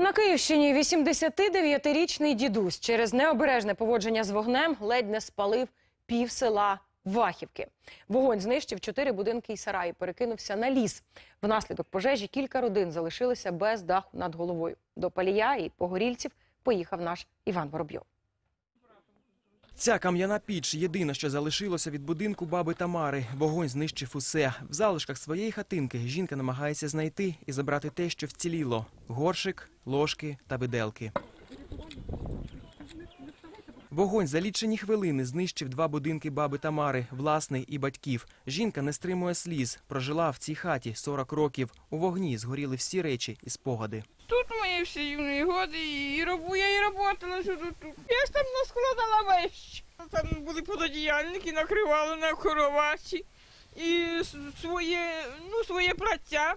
На Київщині 89-річний дідусь через необережне поводження з вогнем ледь не спалив пів села Вахівки. Вогонь знищив чотири будинки і сараї, перекинувся на ліс. Внаслідок пожежі кілька родин залишилися без даху над головою. До палія і погорільців поїхав наш Іван Воробйов. Ця кам'яна піч єдине, що залишилося від будинку баби Тамари. Вогонь знищив усе. В залишках своєї хатинки жінка намагається знайти і забрати те, що вціліло: горшик, ложки та виделки. Вогонь за лічені хвилини знищив два будинки баби Тамари, власний і батьків. Жінка не стримує сліз. Прожила в цій хаті 40 років. У вогні згоріли всі речі і спогади. Тут мої всі юні годи, і робу, я і работала що тут. Я ж там наскладала вещи. Там були пододіяльники, накривали на кроваті. І своє, ну, своє праця.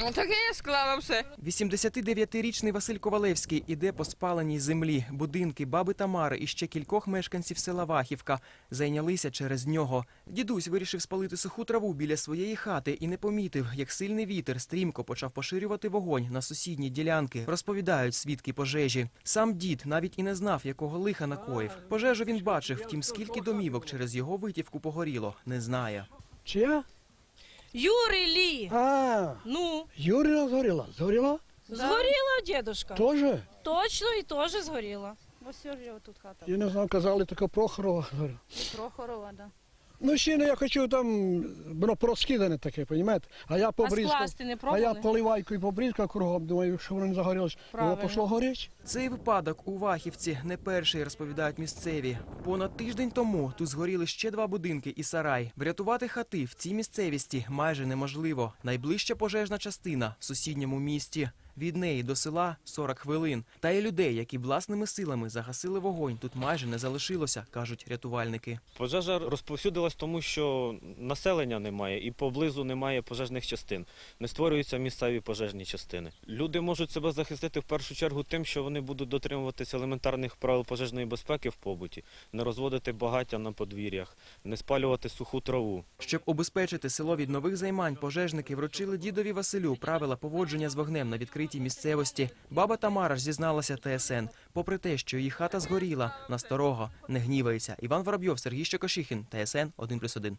Таке я склала все. 89-річний Василь Ковалевський іде по спаленій землі. Будинки баби Тамари і ще кількох мешканців села Вахівка зайнялися через нього. Дідусь вирішив спалити суху траву біля своєї хати і не помітив, як сильний вітер стрімко почав поширювати вогонь на сусідні ділянки. Розповідають свідки пожежі. Сам дід навіть і не знав, якого лиха накоїв. Пожежу він бачив, втім, скільки домівок через його витівку погоріло, не знає. Чия? Юрий Ли. А, Ну, Юрина згоріла. Згоріла? Згоріла, дедушка. Тоже? Точно і теж згоріла. Ось Сергієва тут хата. Я не знаю, казали, така Прохорова згоріла. І Прохорова, да. Ну, ще не я хочу там, воно проскидане таке, розумієте? А я А скласти не А я пробували? поливайкою побризкав кругом, думаю, що воно не загорілося. Воно Правильно. пішло горіти. Цей випадок у Вахівці не перший, розповідають місцеві. Понад тиждень тому тут згоріли ще два будинки і сарай. Врятувати хати в цій місцевісті майже неможливо. Найближча пожежна частина в сусідньому місті. Від неї до села 40 хвилин. Та й людей, які власними силами загасили вогонь, тут майже не залишилося, кажуть рятувальники. Пожежа розповсюдилась тому, що населення немає і поблизу немає пожежних частин. Не створюються місцеві пожежні частини. Люди можуть себе захистити в першу чергу тим, що вони будуть дотримуватися елементарних правил пожежної безпеки в побуті, не розводити багаття на подвір'ях, не спалювати суху траву. Щоб убезпечити село від нових займань, пожежники вручили дідові Василю правила поводження з вогнем на відкритій місцевості. Баба Тамара ж зізналася ТСН. Попри те, що її хата згоріла, на старого не гнівається. Іван Воробйов, Сергій Щекошихін, ТСН 1+,1.